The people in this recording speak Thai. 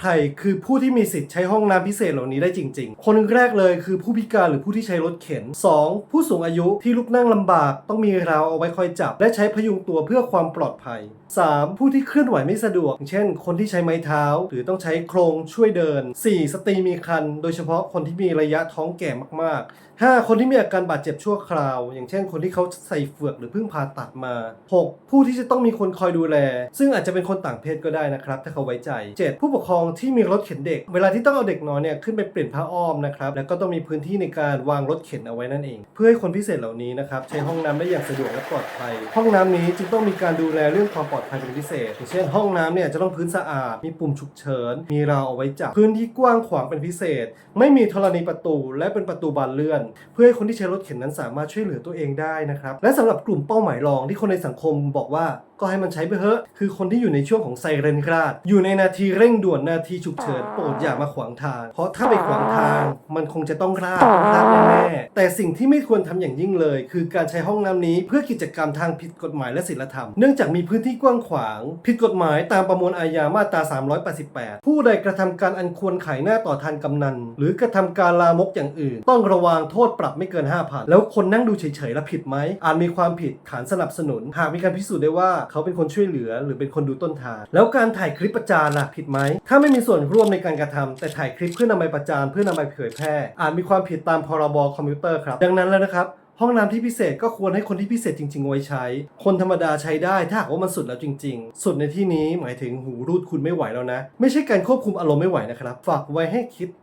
ใครคือผู้ที่มีสิทธิ์ใช้ห้องน้ำพิเศษเหล่านี้ได้จริง ๆ คนแรกเลยคือผู้พิการหรือผู้ที่ใช้รถเข็น 2. ผู้สูงอายุที่ลุกนั่งลำบาก ต้องมีราวเอาไว้คอยจับ และใช้พยุงตัวเพื่อความปลอดภัย 3. ผู้ที่เคลื่อนไหวไม่สะดวก เช่น คนที่ใช้ไม้เท้า หรือต้องใช้โครงช่วยเดิน 4. สตรีมีครรภ์โดยเฉพาะคนที่มีระยะท้องแก่มากๆ 5. คนที่มีอาการบาดเจ็บชั่วคราว อย่างเช่น คนที่เขาใส่เฟือกหรือเพิ่งผ่าตัดมา 6. ผู้ที่จะต้องมีคนคอยดูแล ซึ่งอาจจะเป็นคนต่างเพศก็ได้นะครับถ้าเขาไว้ใจ 7. ผู้ปกครองที่มีรถเข็นเด็ก เวลาที่ต้องเอาเด็กน้อยเนี่ยขึ้นไปเปลี่ยนผ้าอ้อมนะครับแล้วก็ต้องมีพื้นที่ในการวางรถเข็นเอาไว้นั่นเอง เพื่อให้คนพิเศษเหล่านี้นะครับใช้ห้องน้ำได้อย่างสะดวกและปลอดภัย ห้องน้ำนี้จึงต้องมีการดูแลเรื่องความปลอดภัยเป็นพิเศษอย่างเช่น ห้องน้ำเนี่ยจะต้องพื้นสะอาด มีปุ่มฉุกเฉิน มีราวเอาไว้จับ พื้นที่กว้างขวางเป็นพิเศษ ไม่มีธรณีประตู และเป็นประตูบานเลื่อน เพื่อให้คนที่ใช้รถเข็นนั้นสามารถช่วยเหลือตัวเองได้นะครับ และสำหรับกลุ่มเป้าหมายรองที่คนในสังคมบอกว่า ก็ให้มันใช้ไปเถอะ คือคนที่อยู่ในช่วงของไซเรนคราด อยู่ในนาทีเร่งด่วนนาทีฉุกเฉินโปรดอย่ามาขวางทาง เพราะถ้าไปขวางทางมันคงจะต้องพลาดพลาดแน่ๆแต่สิ่งที่ไม่ควรทำอย่างยิ่งเลย คือการใช้ห้องน้ำนี้เพื่อกิจกรรมทางผิดกฎหมายและศีลธรรม เนื่องจากมีพื้นที่กว้างขวาง ผิดกฎหมายตามประมวลอาญามาตรา 388 ผู้ใดกระทำการอันควรขายหน้าต่อทานกำนัน หรือกระทำการลามกอย่างอื่น ต้องระวางโทษปรับไม่เกิน5,000แล้วคนนั่งดูเฉยๆแล้วผิดไหมอาจมีความผิดฐานสนับสนุน หากมีการพิสูจน์ได้ว่าเขาเป็นคนช่วยเหลือ หรือเป็นคนดูต้นทาง แล้วการถ่ายคลิปประจานล่ะผิดไหม ถ้าไม่มีส่วนร่วมในการกระทำแต่ถ่ายคลิปเพื่อนำไปประจานเพื่อนำไปเผยแพร่ อาจมีความผิดตามพรบคอมพิวเตอร์ครับ ดังนั้นแล้วนะครับห้องน้ำที่พิเศษก็ควรให้คนที่พิเศษจริง ๆ ไว้ใช้ คนธรรมดาใช้ได้ถ้าหากว่ามันสุดแล้วจริง ๆ สุดในที่นี้หมายถึงหูรูดคุณไม่ไหวแล้วนะ ไม่ใช่การควบคุมอารมณ์ไม่ไหวนะครับ ฝากไว้ให้คิด